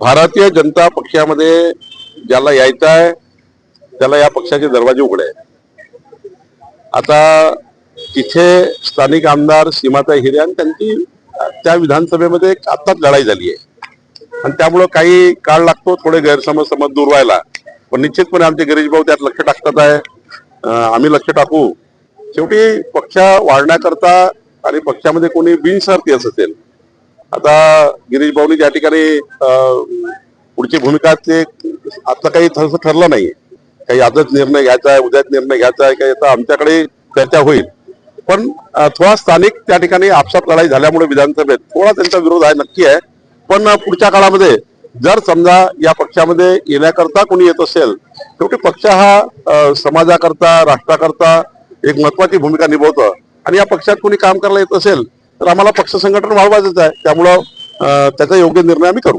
भारतीय जनता पक्षामध्ये ज्याला यायचं आहे त्याला या पक्षाचे दरवाजे उघडे आता तिथे स्थानिक आमदार सीमाताई हिरे आणि त्यांची त्या विधानसभेमध्ये आत्ताच लढाई झाली आहे. आणि त्यामुळं काही काळ लागतो थोडे गैरसमज समज दूर व्हायला. पण निश्चितपणे आमचे गिरीश भाऊ त्यात लक्ष टाकतात आहे. आम्ही लक्ष टाकू. शेवटी पक्ष वाढण्याकरता आणि पक्षामध्ये कोणी बिनशर्ती असेल आता गिरीश भाऊनी त्या ठिकाणी पुढची भूमिका ते आता काही तसं ठरलं नाही काही आजच निर्णय घ्यायचा आहे उद्याच निर्णय घ्यायचा आहे काही आता आमच्याकडे चर्चा होईल. पण थोडा स्थानिक त्या ठिकाणी आपसात लढाई झाल्यामुळे विधानसभेत थोडा त्यांचा विरोध आहे नक्की आहे. पण पुढच्या काळामध्ये जर समजा या पक्षामध्ये येण्याकरता कोणी येत असेल शेवटी पक्ष हा समाजाकरता राष्ट्राकरता एक महत्वाची भूमिका निभावतो. आणि या पक्षात कोणी काम करायला येत असेल तर आम्हाला पक्ष संघटन वाढवायचंच आहे. त्यामुळं त्याचा योग्य निर्णय आम्ही करू.